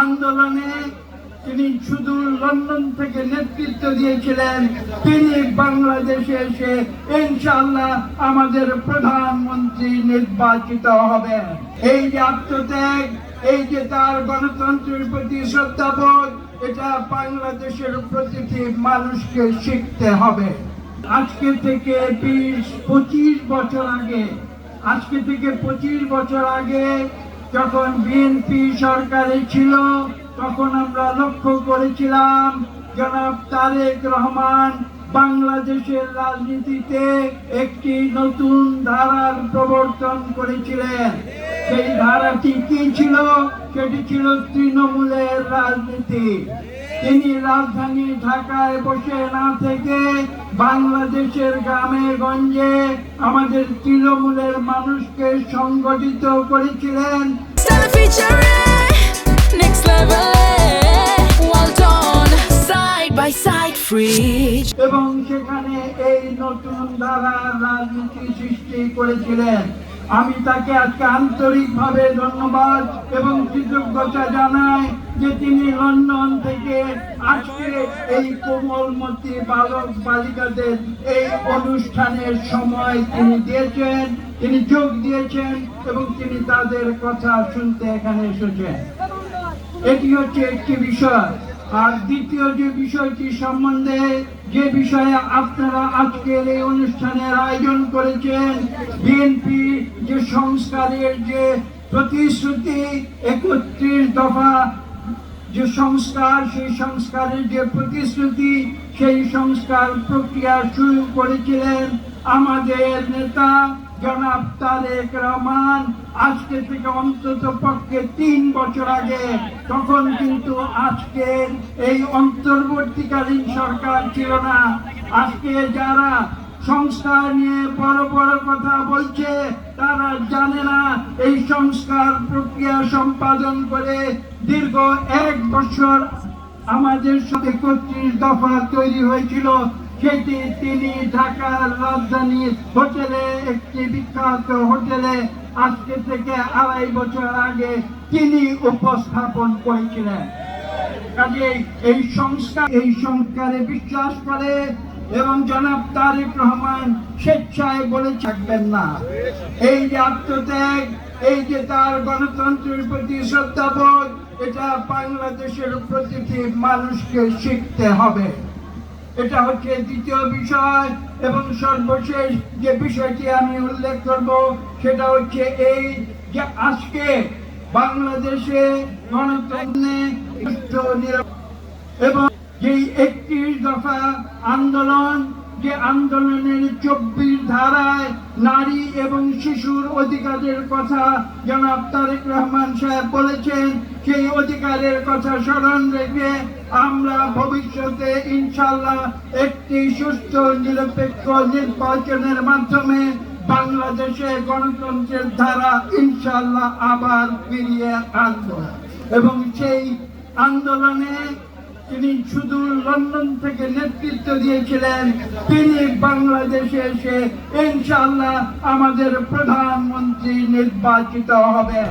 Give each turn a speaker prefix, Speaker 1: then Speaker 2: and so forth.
Speaker 1: আন্দোলনে তিনি শুধু লন্ডন থেকে নেতৃত্ব দিয়েছিলেন, তিনি বাংলাদেশে এসে ইনশাআল্লাহ আমাদের প্রধানমন্ত্রী নির্বাচিত হবেন এই যে আত্মত্যাগ, এই যে তার গণতন্ত্রের প্রতি শ্রদ্ধাবোধ, এটা বাংলাদেশের প্রতিটি মানুষকে শিখতে হবে। আজকে থেকে বিশ, পঁচিশ বছর আগে, আজকে থেকে পঁচিশ বছর আগে যখন বিএনপি সরকারে ছিল, তখন আমরা লক্ষ্য করেছিলাম, জনাব তারেক রহমান বাংলাদেশের রাজনীতিতে একটি নতুন ধারার প্রবর্তন করেছিলেন। সেই ধারাটি কি ছিল? সেটি ছিল তৃণমূলের রাজনীতি। তিনি রাজধানী ঢাকায় বসে না থেকে বাংলাদেশের গ্রামে গঞ্জে আমাদের তৃণমূলের মানুষকে সংগঠিত করেছিলেন।
Speaker 2: Free.
Speaker 1: এবং সেখানে এই নতুন ধারা রাজনীতি সৃষ্টি করেছিলেন। আমি তাকে আজকে আন্তরিকভাবে ধন্যবাদ এবং কৃতজ্ঞতা জানাই যে তিনি লন্ডন থেকে আজকে এই কোমলমতি বালক বালিকাদের এই অনুষ্ঠানের সময় তিনি দিয়েছেন। তিনি যোগ দিয়েছেন এবং তিনি তাদের কথা শুনতে এখানে এসেছেন। এটি হচ্ছে একটি বিষয়। আর দ্বিতীয় যে বিষয়টি সম্বন্ধে, যে বিষয়ে আপনারা আজকের এই অনুষ্ঠানের আয়োজন করেছেন, বিএনপি যে সংস্কারের যে প্রতিশ্রুতি, একত্রিশ দফা যে সংস্কার, সেই সংস্কারের যে প্রতিশ্রুতি, সেই সংস্কার প্রক্রিয়া শুরু করেছিলেন আমাদের নেতা জনাব তারেক রহমান, আজকে থেকে অন্তত পক্ষে তিন বছর আগে, তখন কিন্তু আজকের এই অন্তর্বর্তীকালীন সরকার ছিল না। আজকে যারা সংস্কার নিয়ে বড় বড় কথা বলছে, তারা জানে না এই সংস্কার প্রক্রিয়া সম্পাদন করে দীর্ঘ এক বছর আমাদের সাথে একত্রিশ দফা তৈরি হয়েছিল। সেটি তিনি ঢাকার রাজধানী হোটেলে একটি বিখ্যাত হোটেলে আজকে থেকে আড়াই বছর আগে তিনি উপস্থাপন করেছিলেন। কাজেই এই সংস্কার এই সংস্কারে বিশ্বাস করে এবং জনাব তারেক রহমান স্বেচ্ছায় বলে থাকবেন না। এই যে আত্মত্যাগ, এই যে তার গণতন্ত্রের প্রতি শ্রদ্ধাবোধ, এটা বাংলাদেশের প্রতিটি মানুষকে শিখতে হবে। এটা হচ্ছে দ্বিতীয় বিষয় এবং সর্বশেষ যে বিষয়টি আমি উল্লেখ করব, সেটা হচ্ছে এই যে আজকে বাংলাদেশে গণতন্ত্রে এবং যেই একত্রিশ দফা আন্দোলন, যে আন্দোলনের চব্বিশ ধারায় নারী এবং শিশুর অধিকারের কথা জনাব তারেক রহমান সাহেব বলেছেন। সেই অধিকারের কথা স্মরণ রেখে আমরা ভবিষ্যতে ইনশাল্লাহ একটি সুস্থ, নিরপেক্ষ নির্বাচনের মাধ্যমে বাংলাদেশে গণতন্ত্রের ধারা ইনশাল্লাহ আবার ফিরিয়ে আনব। এবং সেই আন্দোলনে তিনি শুধু লন্ডন থেকে নেতৃত্ব দিয়েছিলেন। তিনি বাংলাদেশে এসে ইনশাল্লাহ আমাদের প্রধানমন্ত্রী নির্বাচিত হবেন।